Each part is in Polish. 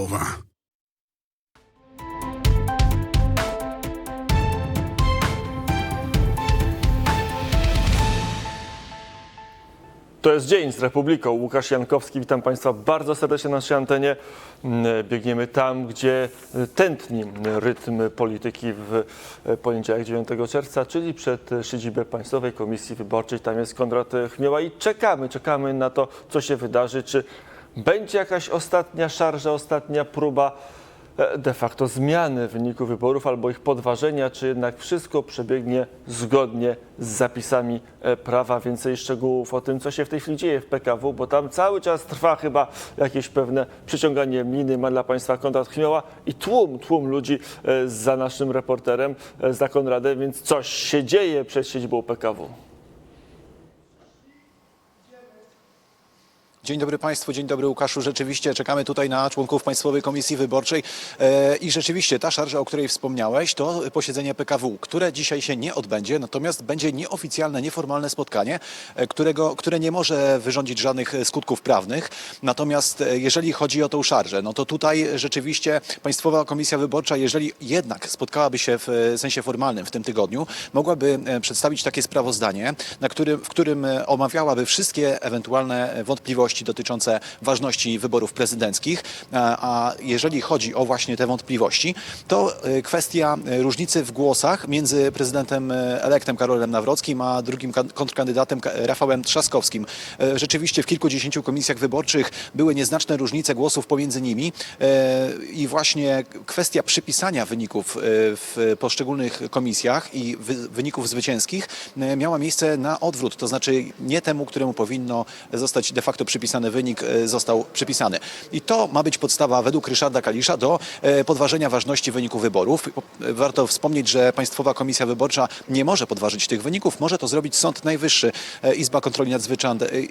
Słowa. To jest dzień z Republiką. Łukasz Jankowski, witam Państwa bardzo serdecznie na naszej antenie. Mm, Biegniemy tam, gdzie tętni rytm polityki w poniedziałek 9 czerwca, czyli przed siedzibę Państwowej Komisji Wyborczej. Tam jest Konrad Chmiała i czekamy, czekamy na to, co się wydarzy. Czy będzie jakaś ostatnia szarża, ostatnia próba e, de facto zmiany wyniku wyborów albo ich podważenia, czy jednak wszystko przebiegnie zgodnie z zapisami e, prawa. Więcej szczegółów o tym, co się w tej chwili dzieje w PKW, bo tam cały czas trwa chyba jakieś pewne przyciąganie liny. Ma dla Państwa Konrad Chmioła i tłum, tłum ludzi e, za naszym reporterem, za Konradem, więc coś się dzieje przed siedzibą PKW. Dzień dobry Państwu, dzień dobry Łukaszu. Rzeczywiście czekamy tutaj na członków Państwowej Komisji Wyborczej E, i rzeczywiście ta szarża, o której wspomniałeś, to posiedzenie PKW, które dzisiaj się nie odbędzie, natomiast będzie nieoficjalne, nieformalne spotkanie, e, którego, które nie może wyrządzić żadnych skutków prawnych. Natomiast e, jeżeli chodzi o tą szarżę, no to tutaj rzeczywiście Państwowa Komisja Wyborcza, jeżeli jednak spotkałaby się w sensie formalnym w tym tygodniu, mogłaby przedstawić takie sprawozdanie, na którym, w którym omawiałaby wszystkie ewentualne wątpliwości dotyczące ważności wyborów prezydenckich. A, a jeżeli chodzi o właśnie te wątpliwości, to e, kwestia e, różnicy w głosach między prezydentem e, elektem Karolem Nawrockim, a drugim kan- kontrkandydatem Ka- Rafałem Trzaskowskim. E, Rzeczywiście w kilkudziesięciu komisjach wyborczych były nieznaczne różnice głosów pomiędzy nimi e, i właśnie kwestia przypisania wyników e, w poszczególnych komisjach i wy, wyników zwycięskich e, miała miejsce na odwrót, to znaczy nie temu, któremu powinno zostać de facto przypisany wynik, e, został przypisany. I to ma być podstawa według Ryszarda Kalisza do e, podważenia ważności wyniku wyborów. E, Warto wspomnieć, że Państwowa Komisja Wyborcza nie może podważyć tych wyników, może to zrobić Sąd Najwyższy, Izba Kontroli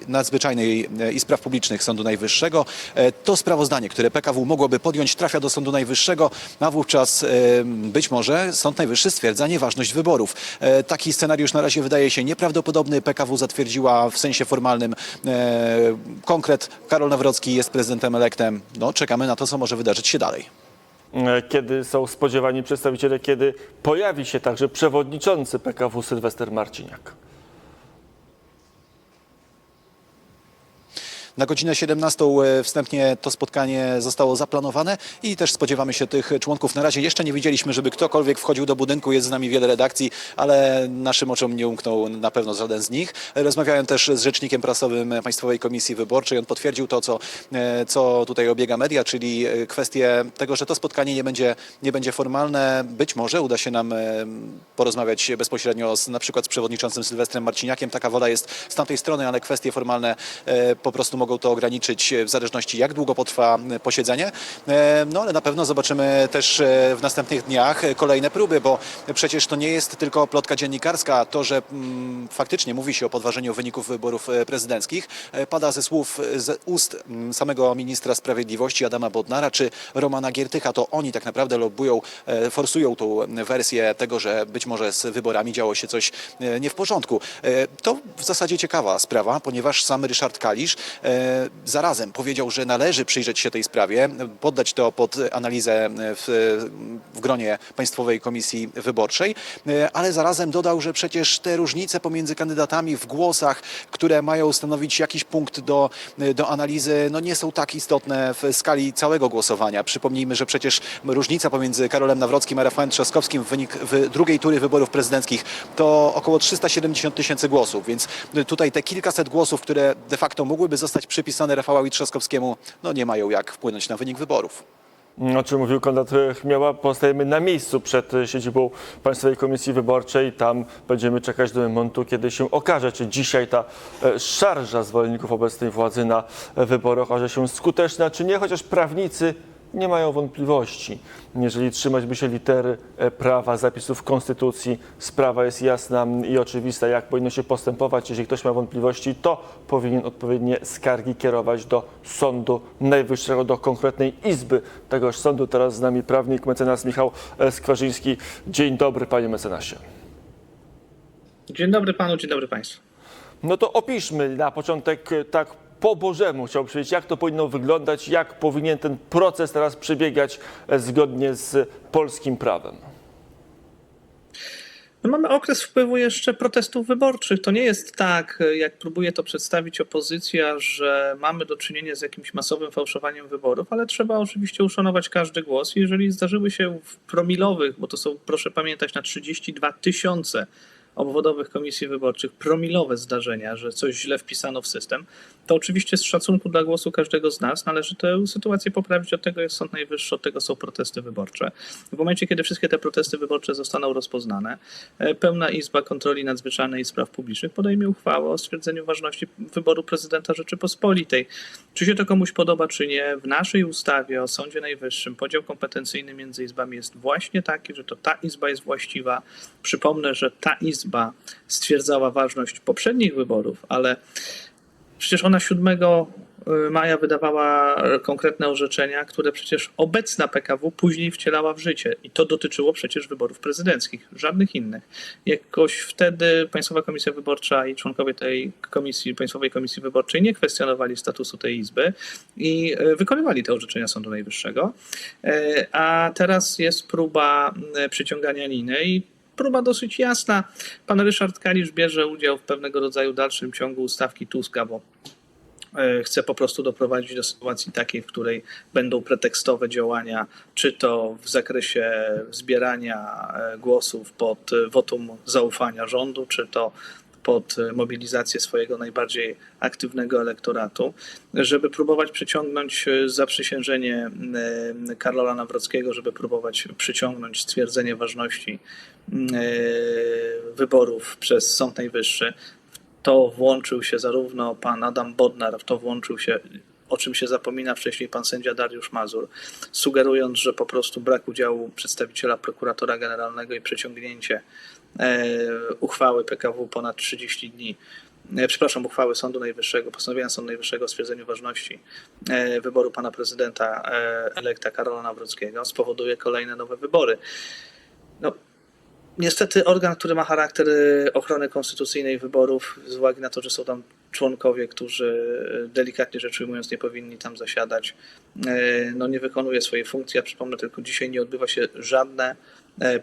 Nadzwyczajnej i Spraw Publicznych Sądu Najwyższego. To sprawozdanie, które PKW mogłoby podjąć, trafia do Sądu Najwyższego, a wówczas być może Sąd Najwyższy stwierdza nieważność wyborów. Taki scenariusz na razie wydaje się nieprawdopodobny. PKW zatwierdziła w sensie formalnym konkret. Karol Nawrocki jest prezydentem elektem. No, czekamy na to, co może wydarzyć się dalej. E, Kiedy są spodziewani przedstawiciele, kiedy pojawi się także przewodniczący PKW Sylwester Marciniak. Na godzinę 17 e, wstępnie to spotkanie zostało zaplanowane i też spodziewamy się tych członków. Na razie jeszcze nie widzieliśmy, żeby ktokolwiek wchodził do budynku. Jest z nami wiele redakcji, ale naszym oczom nie umknął na pewno żaden z nich. Rozmawiałem też z rzecznikiem prasowym Państwowej Komisji Wyborczej. On potwierdził to, co, e, co tutaj obiega media, czyli e, kwestię tego, że to spotkanie nie będzie, nie będzie formalne. Być może uda się nam porozmawiać bezpośrednio z, na przykład z przewodniczącym Sylwestrem Marciniakiem. Taka wola jest z tamtej strony, ale kwestie formalne po prostu mogą to ograniczyć e, w zależności jak długo potrwa e, posiedzenie. E, No ale na pewno zobaczymy też w następnych dniach kolejne próby, bo przecież to nie jest tylko plotka dziennikarska. To, że mm, faktycznie mówi się o podważeniu wyników wyborów prezydenckich, pada ze słów z ust mm, samego ministra sprawiedliwości Adama Bodnara czy Romana Giertycha. To oni tak naprawdę lobbują, e, forsują tą wersję tego, że być może z wyborami działo się coś nie w porządku. To w zasadzie ciekawa sprawa, ponieważ sam Ryszard Kalisz zarazem powiedział, że należy przyjrzeć się tej sprawie, poddać to pod analizę w, w gronie Państwowej Komisji Wyborczej, e, ale zarazem dodał, że przecież te różnice pomiędzy kandydatami w głosach, które mają stanowić jakiś punkt do, do analizy, no nie są tak istotne w skali całego głosowania. Przypomnijmy, że przecież różnica pomiędzy Karolem Nawrockim a Rafałem Trzaskowskim w, wynik, w drugiej tury wyborów prezydenckich to około 370 tysięcy głosów, więc tutaj te kilkaset głosów, które de facto mogłyby zostać przypisane Rafałowi Trzaskowskiemu, no nie mają jak wpłynąć na wynik wyborów. O czym mówił Konrad Chmiała, pozostajemy na miejscu przed siedzibą Państwowej Komisji Wyborczej. Tam będziemy czekać do momentu, kiedy się okaże, czy dzisiaj ta e, szarża zwolenników obecnej władzy na e, wyborach okaże się skuteczna, czy nie, chociaż prawnicy nie mają wątpliwości. Jeżeli trzymać by się litery e, prawa, zapisów Konstytucji, sprawa jest jasna i oczywista, jak powinno się postępować. Jeżeli ktoś ma wątpliwości, to powinien odpowiednie skargi kierować do Sądu Najwyższego, do konkretnej izby tegoż sądu. Teraz z nami prawnik, mecenas Michał e, Skwarzyński. Dzień dobry, panie mecenasie. Dzień dobry panu, dzień dobry państwu. No to opiszmy na początek e, tak po Bożemu chciał powiedzieć, jak to powinno wyglądać, jak powinien ten proces teraz przebiegać e, zgodnie z polskim prawem. My mamy okres wpływu jeszcze protestów wyborczych. To nie jest tak, jak próbuje to przedstawić opozycja, że mamy do czynienia z jakimś masowym fałszowaniem wyborów, ale trzeba oczywiście uszanować każdy głos. Jeżeli zdarzyły się w promilowych, bo to są, proszę pamiętać, na 32 tysiące obwodowych komisji wyborczych promilowe zdarzenia, że coś źle wpisano w system, to oczywiście z szacunku dla głosu każdego z nas należy tę sytuację poprawić. Od tego jest Sąd Najwyższy, od tego są protesty wyborcze. W momencie, kiedy wszystkie te protesty wyborcze zostaną rozpoznane, e, pełna Izba Kontroli Nadzwyczajnej i Spraw Publicznych podejmie uchwałę o stwierdzeniu ważności wyboru prezydenta Rzeczypospolitej. Czy się to komuś podoba, czy nie, w naszej ustawie o Sądzie Najwyższym podział kompetencyjny między izbami jest właśnie taki, że to ta izba jest właściwa. Przypomnę, że ta izba stwierdzała ważność poprzednich wyborów, ale Przecież ona 7 maja wydawała konkretne orzeczenia, które przecież obecna PKW później wcielała w życie. I to dotyczyło przecież wyborów prezydenckich, żadnych innych. Jakoś wtedy Państwowa Komisja Wyborcza i członkowie tej komisji, Państwowej Komisji Wyborczej nie kwestionowali statusu tej izby i e, wykonywali te orzeczenia Sądu Najwyższego. E, A teraz jest próba e, przyciągania liny i próba dosyć jasna. Pan Ryszard Kalisz bierze udział w pewnego rodzaju dalszym ciągu ustawki Tuska, bo e, chce po prostu doprowadzić do sytuacji takiej, w której będą pretekstowe działania, czy to w zakresie zbierania e, głosów pod e, wotum zaufania rządu, czy to pod mobilizację swojego najbardziej aktywnego elektoratu, żeby próbować przyciągnąć zaprzysiężenie Karola Nawrockiego, żeby próbować przyciągnąć stwierdzenie ważności wyborów przez Sąd Najwyższy. W to włączył się zarówno pan Adam Bodnar, w to włączył się o czym się zapomina wcześniej pan sędzia Dariusz Mazur, sugerując, że po prostu brak udziału przedstawiciela prokuratora generalnego i przeciągnięcie e, uchwały PKW ponad 30 dni, e, przepraszam, uchwały Sądu Najwyższego, postanowienia Sądu Najwyższego o stwierdzeniu ważności e, wyboru pana prezydenta e, elekta Karola Nawrockiego spowoduje kolejne nowe wybory. No, Niestety organ, który ma charakter y, ochrony konstytucyjnej wyborów, z uwagi na to, że są tam członkowie, którzy y, delikatnie rzecz ujmując nie powinni tam zasiadać, y, no nie wykonuje swojej funkcji. Ja przypomnę tylko, dzisiaj nie odbywa się żadne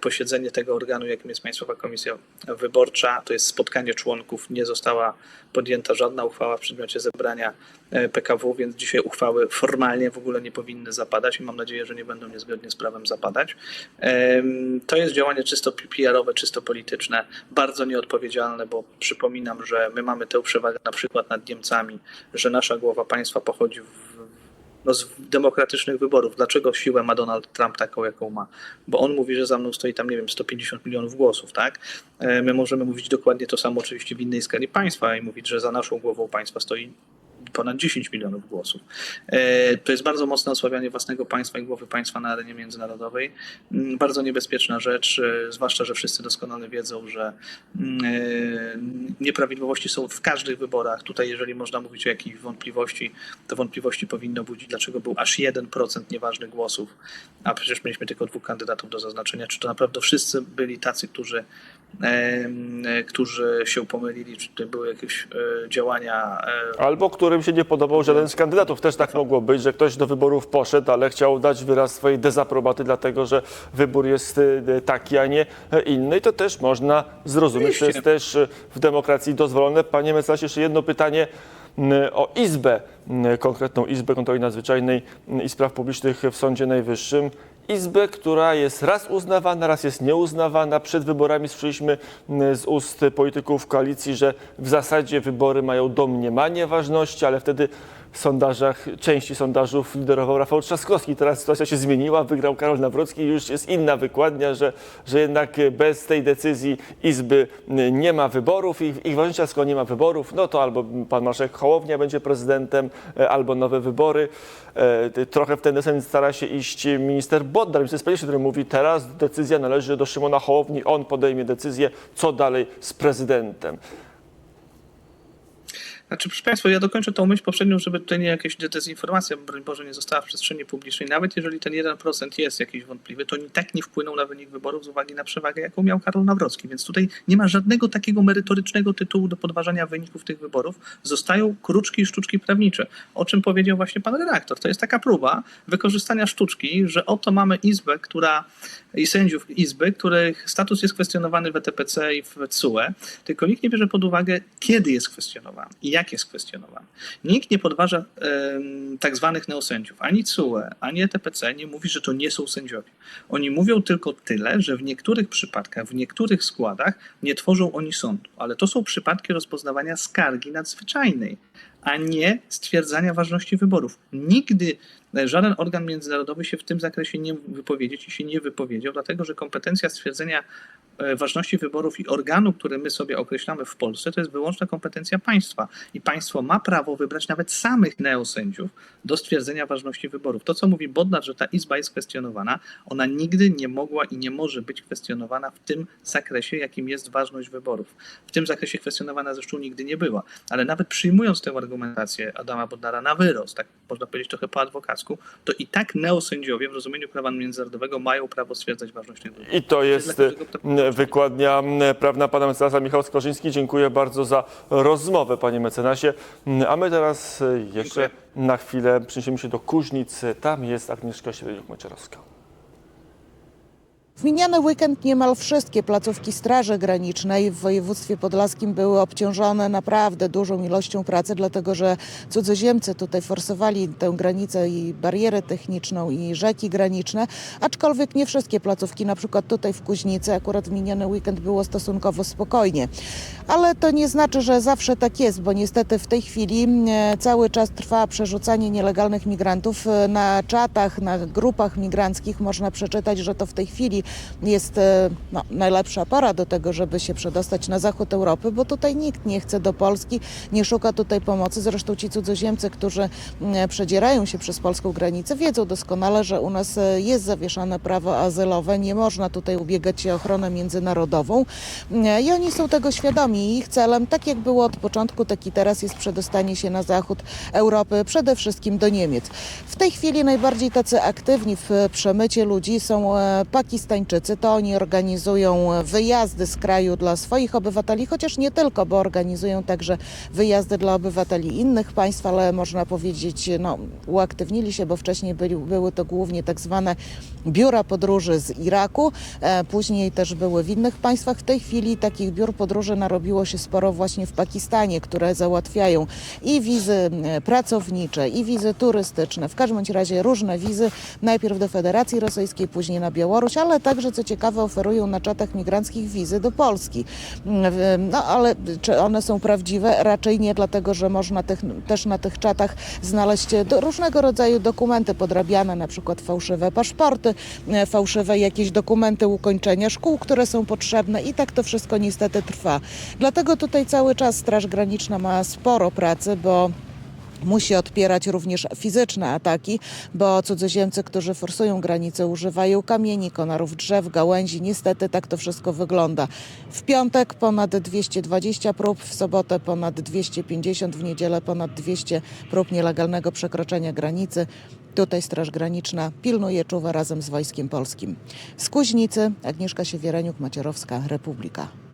posiedzenie tego organu, jakim jest Państwowa Komisja Wyborcza. To jest spotkanie członków, nie została podjęta żadna uchwała w przedmiocie zebrania e, PKW, więc dzisiaj uchwały formalnie w ogóle nie powinny zapadać i mam nadzieję, że nie będą niezgodnie z prawem zapadać. Em, To jest działanie czysto PR-owe, czysto polityczne, bardzo nieodpowiedzialne, bo przypominam, że my mamy tę przewagę na przykład nad Niemcami, że nasza głowa państwa pochodzi w no, z demokratycznych wyborów. Dlaczego siłę ma Donald Trump taką, jaką ma? Bo on mówi, że za mną stoi tam, nie wiem, 150 milionów głosów, tak? E, My możemy mówić dokładnie to samo oczywiście w innej skali państwa i mówić, że za naszą głową państwa stoi ponad 10 milionów głosów. E, To jest bardzo mocne osłabianie własnego państwa i głowy państwa na arenie międzynarodowej. Mm, Bardzo niebezpieczna rzecz, e, zwłaszcza, że wszyscy doskonale wiedzą, że mm, e, nieprawidłowości są w każdych wyborach. Tutaj, jeżeli można mówić o jakichś wątpliwości, to wątpliwości powinno budzić, dlaczego był aż 1% nieważnych głosów, a przecież mieliśmy tylko dwóch kandydatów do zaznaczenia. Czy to naprawdę wszyscy byli tacy, którzy, którzy się pomylili, czy to były jakieś e, działania e, Albo którym się nie podobał żaden z kandydatów. Też tak mogło być, że ktoś do wyborów poszedł, ale chciał dać wyraz swojej dezaprobaty, dlatego że wybór jest y, taki, a nie inny. I to też można zrozumieć. To jest też w demokracji dozwolone. Panie mecenasie, jeszcze jedno pytanie o Izbę, konkretną Izbę Kontroli Nadzwyczajnej i Spraw Publicznych w Sądzie Najwyższym. Izbę, która jest raz uznawana, raz jest nieuznawana. Przed wyborami słyszeliśmy z ust polityków koalicji, że w zasadzie wybory mają domniemanie ważności, ale wtedy sondażach, części sondażów liderował Rafał Trzaskowski. Teraz sytuacja się zmieniła, wygrał Karol Nawrocki i już jest inna wykładnia, że, że jednak bez tej decyzji Izby nie ma wyborów i ich ważności, skoro nie ma wyborów, no to albo pan marszałek Hołownia będzie prezydentem, e, albo nowe wybory. E, Trochę w ten desen stara się iść minister Bodnar, minister sprawiedliwości, który mówi teraz decyzja należy do Szymona Hołowni, on podejmie decyzję, co dalej z prezydentem. Znaczy, proszę Państwa, ja dokończę tą myśl poprzednią, żeby tutaj nie jakaś dezinformacja, broń Boże, nie została w przestrzeni publicznej. Nawet jeżeli ten 1% jest jakiś wątpliwy, to i tak nie wpłynął na wynik wyborów z uwagi na przewagę, jaką miał Karol Nawrocki. Więc tutaj nie ma żadnego takiego merytorycznego tytułu do podważania wyników tych wyborów. Zostają kruczki i sztuczki prawnicze. O czym powiedział właśnie pan redaktor. To jest taka próba wykorzystania sztuczki, że oto mamy izbę, która i sędziów izby, których status jest kwestionowany w ETPC i w TSUE, tylko nikt nie bierze pod uwagę, kiedy jest kwestionowany i jak jest kwestionowany. Nikt nie podważa em, tak zwanych neosędziów. Ani TSUE, ani ETPC nie mówi, że to nie są sędziowie. Oni mówią tylko tyle, że w niektórych przypadkach, w niektórych składach nie tworzą oni sądu, ale to są przypadki rozpoznawania skargi nadzwyczajnej, a nie stwierdzania ważności wyborów. Nigdy e, żaden organ międzynarodowy się w tym zakresie nie wypowiedzieć i się nie wypowiedział, dlatego że kompetencja stwierdzenia ważności wyborów i organu, który my sobie określamy w Polsce, to jest wyłączna kompetencja państwa. I państwo ma prawo wybrać nawet samych neosędziów do stwierdzenia ważności wyborów. To, co mówi Bodnar, że ta izba jest kwestionowana, ona nigdy nie mogła i nie może być kwestionowana w tym zakresie, jakim jest ważność wyborów. W tym zakresie kwestionowana zresztą nigdy nie była. Ale nawet przyjmując tę argumentację Adama Bodnara na wyrost, tak można powiedzieć trochę po adwokacku, to i tak neosędziowie w rozumieniu prawa międzynarodowego mają prawo stwierdzać ważność tych wyborów. I to jest e, wykładnia prawna pana mecenasa Michał Skorzyński. Dziękuję bardzo za rozmowę, panie mecenasie. A my teraz e, jeszcze Dziękuję. na chwilę przeniesiemy się do Kuźnic. Tam jest Agnieszka Siewierniuk-Maciarowska. W miniony weekend niemal wszystkie placówki Straży Granicznej w województwie podlaskim były obciążone naprawdę dużą ilością pracy, dlatego że cudzoziemcy tutaj forsowali tę granicę i barierę techniczną i rzeki graniczne, aczkolwiek nie wszystkie placówki, na przykład tutaj w Kuźnicy akurat w miniony weekend było stosunkowo spokojnie. Ale to nie znaczy, że zawsze tak jest, bo niestety w tej chwili e, cały czas trwa przerzucanie nielegalnych migrantów. E, Na czatach, na grupach migranckich można przeczytać, że to w tej chwili jest e, no, najlepsza pora do tego, żeby się przedostać na zachód Europy, bo tutaj nikt nie chce do Polski, nie szuka tutaj pomocy. Zresztą ci cudzoziemcy, którzy mm, przedzierają się przez polską granicę, wiedzą doskonale, że u nas e, jest zawieszane prawo azylowe, nie można tutaj ubiegać się o ochronę międzynarodową i oni są tego świadomi. Ich celem, tak jak było od początku, tak i teraz jest przedostanie się na zachód Europy, przede wszystkim do Niemiec. W tej chwili najbardziej tacy aktywni w e, przemycie ludzi są e, Pakistańczycy. To oni organizują wyjazdy z kraju dla swoich obywateli, chociaż nie tylko, bo organizują także wyjazdy dla obywateli innych państw, ale można powiedzieć, no, uaktywnili się, bo wcześniej byli, były to głównie tak zwane biura podróży z Iraku, e, później też były w innych państwach. W tej chwili takich biur podróży narobiło się sporo właśnie w Pakistanie, które załatwiają i wizy e, pracownicze, i wizy turystyczne, w każdym razie różne wizy, najpierw do Federacji Rosyjskiej, później na Białoruś, ale także, co ciekawe, oferują na czatach migranckich wizy do Polski. Mm, No ale czy one są prawdziwe? Raczej nie, dlatego że można tych, też na tych czatach znaleźć e, różnego rodzaju dokumenty podrabiane, na przykład fałszywe paszporty, e, fałszywe jakieś dokumenty ukończenia szkół, które są potrzebne i tak to wszystko niestety trwa. Dlatego tutaj cały czas Straż Graniczna ma sporo pracy, bo Musi odpierać również fizyczne ataki, bo cudzoziemcy, którzy forsują granicę, używają kamieni, konarów drzew, gałęzi. Niestety tak to wszystko wygląda. W piątek ponad 220 prób, w sobotę ponad 250, w niedzielę ponad 200 prób nielegalnego przekroczenia granicy. Tutaj Straż Graniczna pilnuje, czuwa razem z Wojskiem Polskim. Z Kuźnicy Agnieszka Siewiereniuk, Macierowska, Republika.